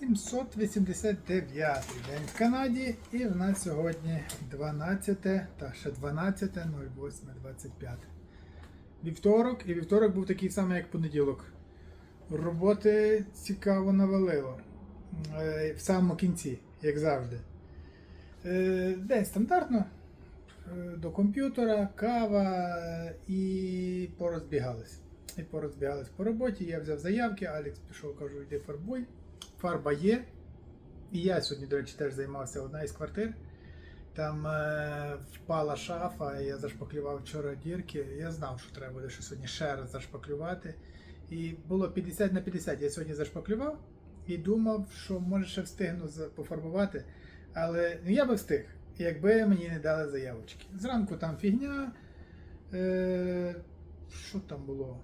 789 день в Канаді, і в нас сьогодні 12 та ще 12.08.25. Вівторок, і вівторок був такий самий, як понеділок. Роботи цікаво навалило. Е, В самому кінці, як завжди. Е, День стандартно. Е, До комп'ютера, кава і порозбігались. І порозбігались по роботі. Я взяв заявки, Алекс пішов, кажу, йди фарбуй. Фарба є. І я сьогодні, до речі, теж займався одна із квартир. Там е, впала шафа, я зашпаклював вчора дірки. Я знав, що треба буде що сьогодні ще раз зашпаклювати. І було 50 на 50. Я сьогодні зашпаклював і думав, що може ще встигну пофарбувати. Але ну, я би встиг, якби мені не дали заявочки. Зранку там фігня. Е, що там було?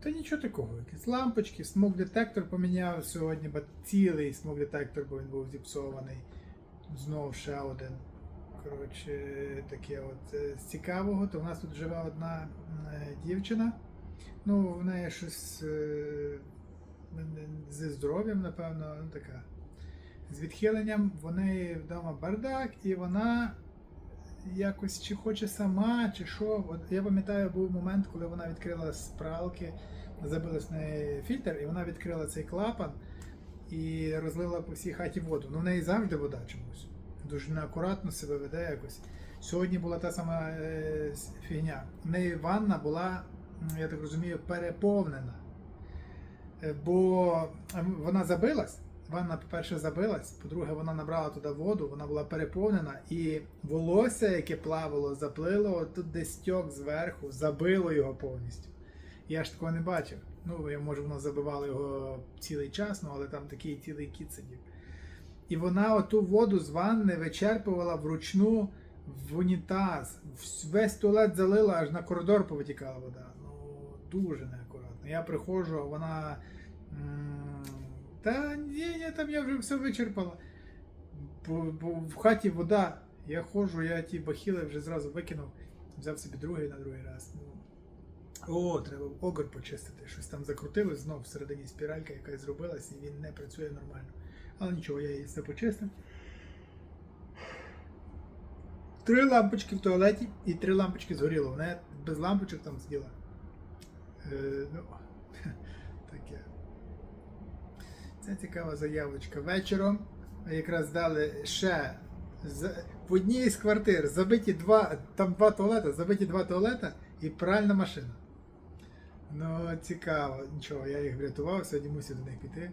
Та нічого такого. Якісь лампочки, смок-детектор поміняв сьогодні, бо цілий смок-детектор, бо він був зіпсований. Знову ще один. Коротше, таке от е, з цікавого, то в нас тут живе одна е, дівчина. Ну, в неї щось е, зі здоров'ям, напевно, ну така. З відхиленням в неї вдома бардак, і вона якось чи хоче сама, чи що. От я пам'ятаю, був момент, коли вона відкрила з пралки, забилась неї фільтр, і вона відкрила цей клапан і розлила по всій хаті воду. Ну, в неї завжди вода чомусь. Дуже неакуратно себе веде якось. Сьогодні була та сама е, фігня. В неї ванна була, я так розумію, переповнена. Е, Бо ем, вона забилась. Ванна, по-перше, забилась, по-друге, вона набрала туди воду, вона була переповнена, і волосся, яке плавало, заплило тут десь стьок зверху, забило його повністю. Я ж такого не бачив. Ну, я, може, воно забивало його цілий час, ну, але там такий цілий кіт сидів. І вона оту воду з ванни вичерпувала вручну в унітаз. Весь туалет залила, аж на коридор повитікала вода. Ну, дуже неакуратно. Я приходжу, вона. Та ні, ні, там я вже все вичерпала. Бо, бо в хаті вода. Я ходжу, я ті бахіли вже зразу викинув, взяв собі другий на другий раз. Ну, о, треба огор почистити. Щось там закрутилось, знов всередині спіралька якась зробилась, і він не працює нормально. Але нічого, я її все почистив. Три лампочки в туалеті і три лампочки згоріло. Вона без лампочок там сиділа. Е, ну, таке. Це цікава заявочка. Вечором якраз дали ще в одній з квартир забиті два, там два туалети, забиті два туалета і пральна машина. Ну, цікаво, нічого, я їх врятував, сьогодні мусив до них піти.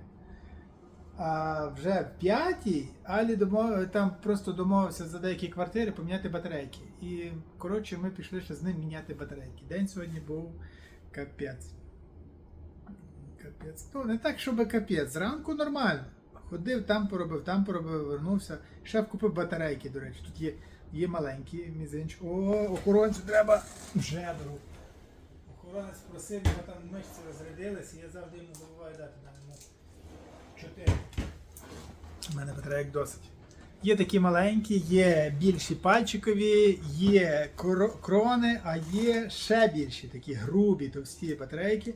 А вже в п'ятій Алі домов... там просто домовився за деякі квартири поміняти батарейки. І коротше, ми пішли ще з ним міняти батарейки. День сьогодні був капець. Капець. Ну, не так, щоб капець. Зранку нормально. Ходив, там поробив, там поробив, вернувся. Шеф купив батарейки, до речі. Тут є, є маленькі мізинчик. О, охоронцю треба вже. Охоронець просив, його там мишці розрядилися, я завжди йому забуваю дати там йому 4. У мене батарейок досить. Є такі маленькі, є більші пальчикові, є кро- крони, а є ще більші, такі грубі, товсті батарейки.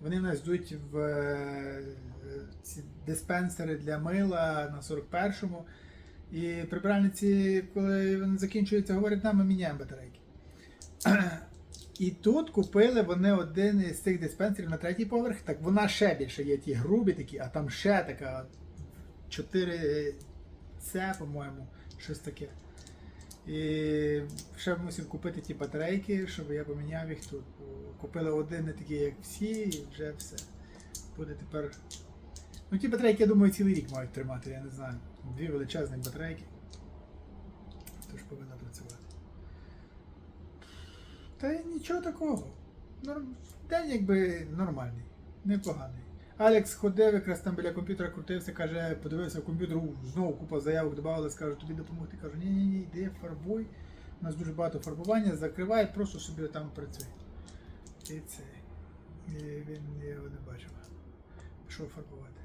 Вони в нас йдуть в е, ці диспенсери для мила на 41-му. І прибиральниці, коли вони закінчуються, говорять, нам ми міняємо батарейки. І тут купили вони один із цих диспенсерів на третій поверх. Так вона ще більше є ті грубі такі, а там ще така 4 це, по-моєму, щось таке. І ще мусив купити ті батарейки, щоб я поміняв їх тут. Купили один не такий, як всі, і вже все. Буде тепер. Ну ті батарейки, я думаю, цілий рік мають тримати, я не знаю. Дві величезні батарейки. Тож повинна працювати. Та нічого такого. День якби нормальний, непоганий. Алекс ходив, якраз там біля комп'ютера крутився, каже, подивився в комп'ютер, знову купа заявок додавали, скаже, тобі допомогти. Кажу, ні, ні, ні, йди, фарбуй. У нас дуже багато фарбування, закривай, просто собі там працюй. І це. І він його не бачив. Пішов фарбувати.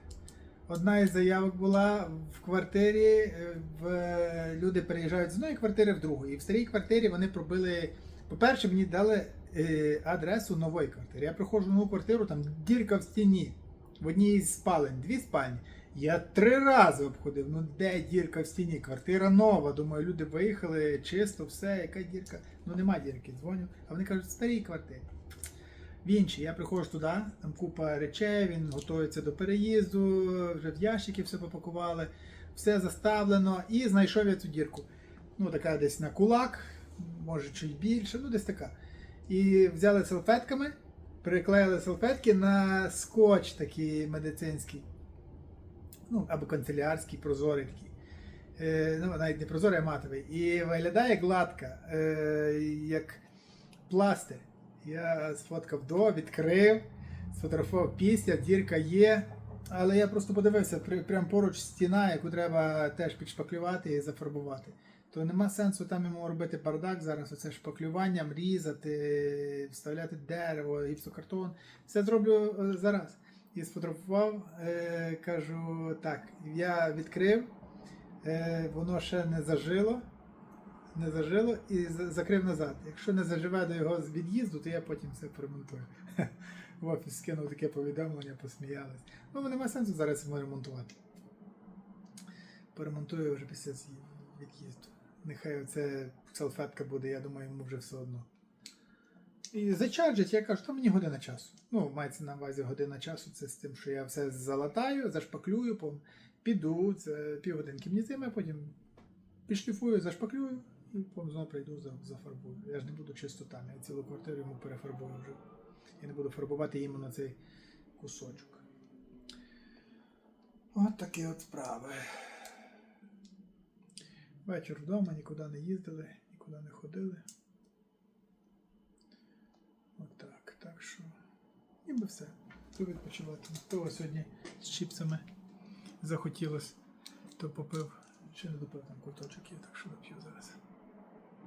Одна із заявок була в квартирі, е, в, люди переїжджають з одної квартири в другу. І в старій квартирі вони пробили. По-перше, мені дали е, адресу нової квартири. Я приходжу в нову квартиру, там дірка в стіні. В одній з спалень, дві спальні. Я три рази обходив. Ну де дірка в стіні? Квартира нова. Думаю, люди виїхали, чисто, все, яка дірка. Ну нема дірки, дзвоню. А вони кажуть, старій квартирі. В іншій, я приходжу туди, там купа речей, він готується до переїзду, вже в ящики все попакували, все заставлено, і знайшов я цю дірку. Ну, така десь на кулак, може чуть більше, ну десь така. І взяли салфетками, приклеїли салфетки на скотч такий медицинський. Ну, або канцелярський, прозорий такий. Е, ну, навіть не прозорий, а матовий. І виглядає гладко, е, як пластир. Я сфоткав до, відкрив, сфотографував після, дірка є. Але я просто подивився, прямо поруч стіна, яку треба теж підшпаклювати і зафарбувати. То нема сенсу там йому робити бардак зараз, оце шпаклюванням, різати, вставляти дерево, гіпсокартон. Все зроблю е, зараз. І сфотографував, е, кажу, так, я відкрив, е, воно ще не зажило не зажило і закрив назад. Якщо не заживе до його від'їзду, то я потім все поремонтую. В офіс скинув таке повідомлення, посміялись. Ну, нема сенсу зараз йому ремонтувати. Поремонтую вже після від'їзду. Нехай оце салфетка буде, я думаю, йому вже все одно. І зачарджить, я кажу, то мені година часу. Ну, мається на увазі година часу, це з тим, що я все залатаю, зашпаклюю, піду, це півгодинки мені займе, потім підшліфую, зашпаклюю і потім знову прийду зафарбую. Я ж не буду чисто там, я цілу квартиру йому перефарбую вже. Я не буду фарбувати іменно цей кусочок. От такі от справи. Вечір вдома, нікуди не їздили, нікуди не ходили. От так, що. що. Ніби все. То відпочивати. То сьогодні з чіпсами захотілося, то попив. Ще не допив там куточок є, так що вип'ю зараз.